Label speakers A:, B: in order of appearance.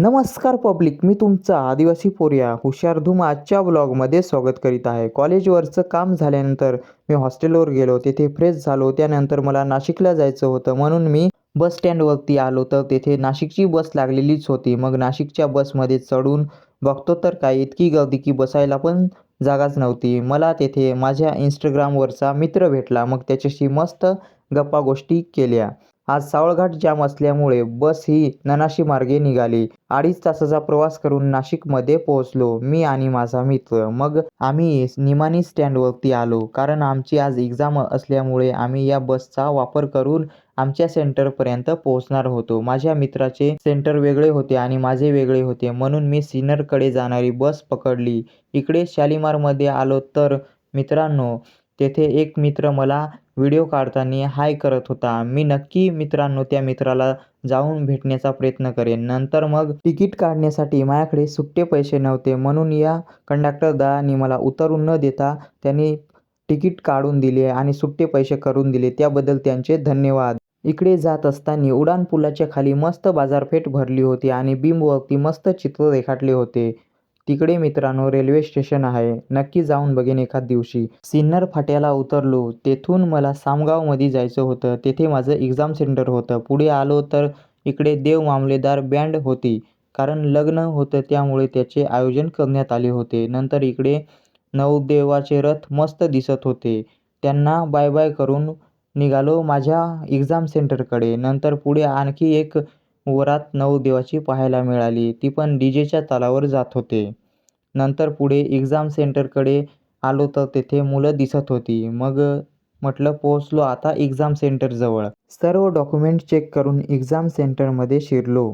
A: नमस्कार पब्लिक मी तुमचा आदिवासी पोर्या हुशार धूम आजच्या ब्लॉगमध्ये स्वागत करीत आहे. कॉलेजवरचं काम झाल्यानंतर मी हॉस्टेलवर गेलो तेथे फ्रेश झालो त्यानंतर मला नाशिकला जायचं होतं. म्हणून मी बस स्टँडवरती आलो तर तेथे नाशिकची बस लागलेलीच होती. मग नाशिकच्या बसमध्ये चढून बघतो तर काय इतकी गर्दी की बसायला पण जागाच नव्हती. मला तेथे माझ्या इंस्टाग्रामवरचा मित्र भेटला मग त्याच्याशी मस्त गप्पा गोष्टी केल्या. आज सावळघाट जाम असल्यामुळे बस ही ननाशी मार्गे निघाली. अडीच तासाचा प्रवास करून नाशिकमध्ये पोहोचलो मी आणि माझा मित्र. मग आम्ही निमानी स्टँडवरती आलो कारण आमची आज एक्झाम असल्यामुळे आम्ही या बसचा वापर करून आमच्या सेंटरपर्यंत पोहोचणार होतो. माझ्या मित्राचे सेंटर वेगळे होते आणि माझे वेगळे होते म्हणून मी सिन्नरकडे जाणारी बस पकडली. इकडे शालिमारमध्ये आलो तर मित्रांनो तेथे एक मित्र मला व्हिडिओ काढताना हाय करत होता. मी नक्की मित्रांनो त्या मित्राला जाऊन भेटण्याचा प्रयत्न करेन. नंतर मग तिकीट काढण्यासाठी माझ्याकडे सुट्टे पैसे नव्हते. म्हणून या कंडक्टर दादानी मला उतरून न देता त्यांनी तिकीट काढून दिले आणि सुट्टे पैसे करून दिले. त्याबद्दल त्यांचे धन्यवाद. इकडे जात असताना उड्डाणपुलाच्या खाली मस्त बाजारपेठ भरली होती आणि बिंबवरती मस्त चित्र रेखाटले होते. तिकडे मित्रांनो रेल्वे स्टेशन आहे. नक्की जाऊन बघेन एखाद दिवशी. सिन्नर फाट्याला उतरलो तेथून मला सामगावमध्ये जायचं होतं. तेथे माझं एक्झाम सेंटर होतं. पुढे आलो तर इकडे देव मामलेदार बँड होती. कारण लग्न होतं त्यामुळे त्याचे आयोजन करण्यात आले होते. नंतर इकडे नवदेवाचे रथ मस्त दिसत होते. त्यांना बाय बाय करून निघालो माझ्या एक्झाम सेंटरकडे नंतर पुढे आणखी एक वरात नवदेवाची पाहायला मिळाली. ती पण डी जेच्या तालावर जात होते. नंतर पुढे एक्झाम सेंटरकडे आलो तर तेथे मुलं दिसत होती. मग म्हटलं पोहोचलो आता एक्झाम सेंटरजवळ सर्व डॉक्युमेंट चेक करून एक्झाम सेंटरमध्ये शिरलो.